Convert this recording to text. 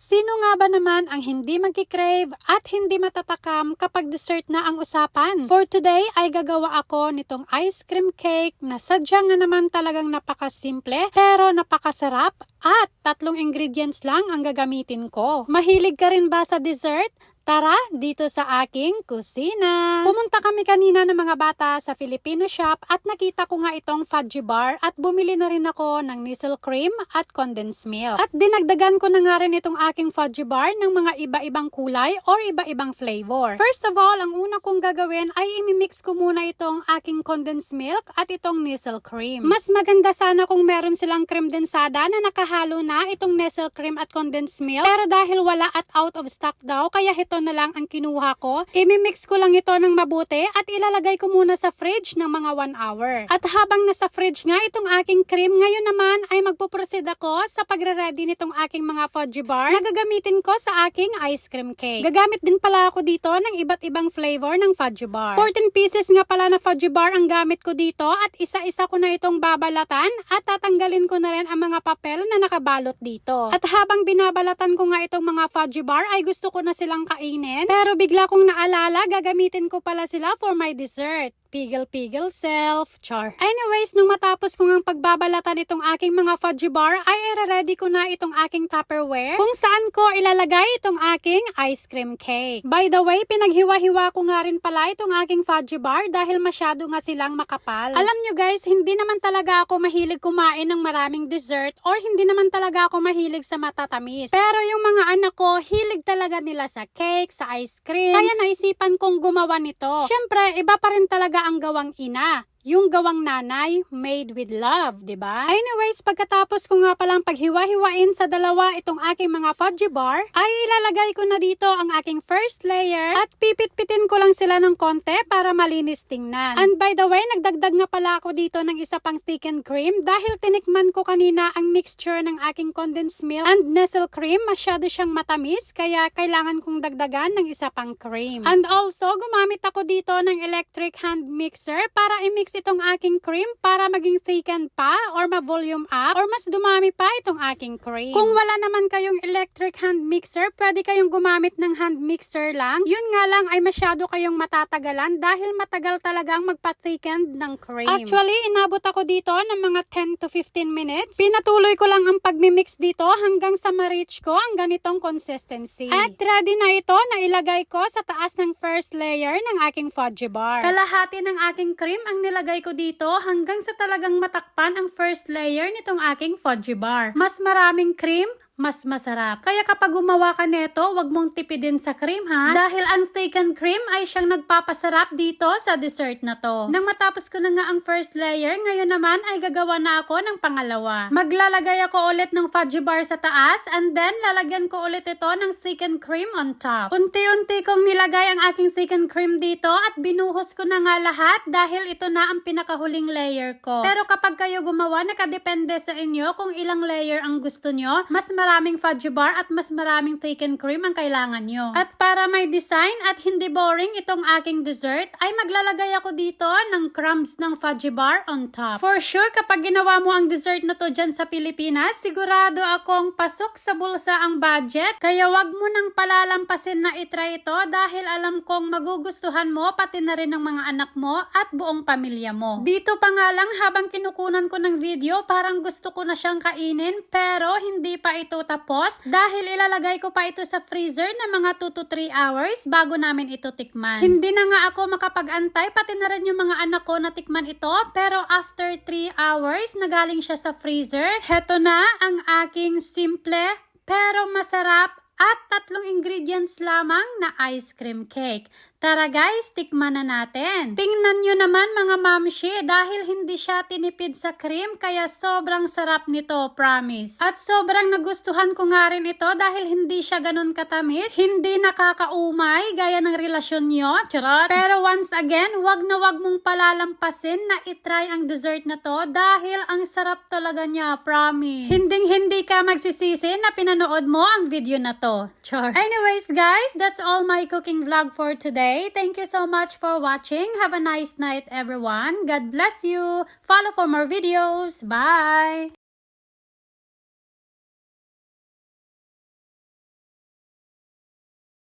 Sino nga ba naman ang hindi magkikrave at hindi matatakam kapag dessert na ang usapan? For today ay gagawa ako nitong ice cream cake na sadya nga naman talagang napakasimple pero napakasarap at tatlong ingredients lang ang gagamitin ko. Mahilig ka rin ba sa dessert? Tara, dito sa aking kusina. Pumunta kami kanina ng mga bata sa Filipino shop at nakita ko nga itong fudgy bar at bumili na rin ako ng nisel cream at condensed milk. At dinagdagan ko na nga rin itong aking fudgy bar ng mga iba-ibang kulay or iba-ibang flavor. First of all, ang una kong gagawin ay imimix ko muna itong aking condensed milk at itong nisel cream. Mas maganda sana kung meron silang cream densada na nakahalo na itong nisel cream at condensed milk. Pero dahil wala at out of stock daw, kaya ito na lang ang kinuha ko. Imimix ko lang ito ng mabuti at ilalagay ko muna sa fridge ng mga 1 hour. At habang nasa fridge nga itong aking cream, ngayon naman ay magpuproceed ako sa pagre-ready nitong aking mga fudgy bar na gagamitin ko sa aking ice cream cake. Gagamit din pala ako dito ng iba't ibang flavor ng fudgy bar. 14 pieces nga pala na fudgy bar ang gamit ko dito at isa-isa ko na itong babalatan at tatanggalin ko na rin ang mga papel na nakabalot dito. At habang binabalatan ko nga itong mga fudgy bar ay gusto ko na silang kainin. Pero bigla kong naalala, gagamitin ko pala sila for my dessert. Pigil-pigil self, char. Anyways, nung matapos ko ngang pagbabalatan itong aking mga fudgy bar, ay ire-ready ko na itong aking tupperware kung saan ko ilalagay itong aking ice cream cake. By the way, pinaghiwa-hiwa ko nga rin pala itong aking fudgy bar dahil masyado nga silang makapal. Alam nyo guys, hindi naman talaga ako mahilig kumain ng maraming dessert or hindi naman talaga ako mahilig sa matatamis. Pero yung mga anak ko, hilig talaga nila sa cake, sa ice cream. Kaya naisipan kong gumawa nito. Syempre, iba pa rin talaga ang gawang ina. Yung gawang nanay, made with love, di ba? Anyways, pagkatapos ko nga palang paghiwa-hiwain sa dalawa itong aking mga fudgy bar, ay ilalagay ko na dito ang aking first layer at pipit-pitin ko lang sila ng konti para malinis tingnan. And by the way, nagdagdag nga pala ako dito ng isa pang thickened cream dahil tinikman ko kanina ang mixture ng aking condensed milk and nestle cream. Masyado siyang matamis, kaya kailangan kong dagdagan ng isa pang cream. And also, gumamit ako dito ng electric hand mixer para i-mix itong aking cream para maging thickened pa or ma-volume up or mas dumami pa itong aking cream. Kung wala naman kayong electric hand mixer, pwede kayong gumamit ng hand mixer lang. Yun nga lang ay masyado kayong matatagalan dahil matagal talagang magpa-thickened ng cream. Actually, inabot ako dito ng mga 10 to 15 minutes. Pinatuloy ko lang ang pagmimix dito hanggang sa ma-reach ko ang ganitong consistency. At ready na ito na ilagay ko sa taas ng first layer ng aking fudgy bar. Kalahati ng aking cream ang nilagay ko dito hanggang sa talagang matakpan ang first layer nitong aking fudgy bar. Mas maraming cream, mas masarap. Kaya kapag gumawa ka neto, wag mong tipidin sa cream ha. Dahil ang thickened cream ay siyang nagpapasarap dito sa dessert na to. Nang matapos ko na nga ang first layer, ngayon naman ay gagawa na ako ng pangalawa. Maglalagay ako ulit ng fudgy bar sa taas and then lalagyan ko ulit ito ng thickened cream on top. Unti-unti kong nilagay ang aking thickened cream dito at binuhos ko na nga lahat dahil ito na ang pinakahuling layer ko. Pero kapag kayo gumawa, nakadepende sa inyo kung ilang layer ang gusto nyo. Mas maraming fudgy bar at mas maraming thickened cream ang kailangan nyo. At para may design at hindi boring itong aking dessert, ay maglalagay ako dito ng crumbs ng fudgy bar on top. For sure, kapag ginawa mo ang dessert na to dyan sa Pilipinas, sigurado akong pasok sa bulsa ang budget. Kaya wag mo nang palalampasin na itry ito dahil alam kong magugustuhan mo pati na rin ng mga anak mo at buong pamilya mo. Dito pa nga lang habang kinukunan ko ng video, parang gusto ko na siyang kainin pero hindi pa ito tapos dahil ilalagay ko pa ito sa freezer na mga 2 to 3 hours bago namin ito tikman. Hindi na nga ako makapag-antay pati na rin yung mga anak ko na tikman ito pero after 3 hours na galing siya sa freezer, heto na ang aking simple pero masarap at tatlong ingredients lamang na ice cream cake. Tara guys, tikman na natin. Tingnan nyo naman mga mamshi dahil hindi siya tinipid sa cream kaya sobrang sarap nito, promise. At sobrang nagustuhan ko nga rin ito dahil hindi siya ganun katamis, hindi nakakaumay gaya ng relasyon nyo, charot. Pero once again, wag na wag mong palalampasin na itry ang dessert na to dahil ang sarap talaga niya, promise. Hinding hindi ka magsisisi na pinanood mo ang video na to. Char. Anyways guys, that's all my cooking vlog for today. Thank you so much for watching. Have a nice night everyone. God bless you. Follow for more videos. Bye!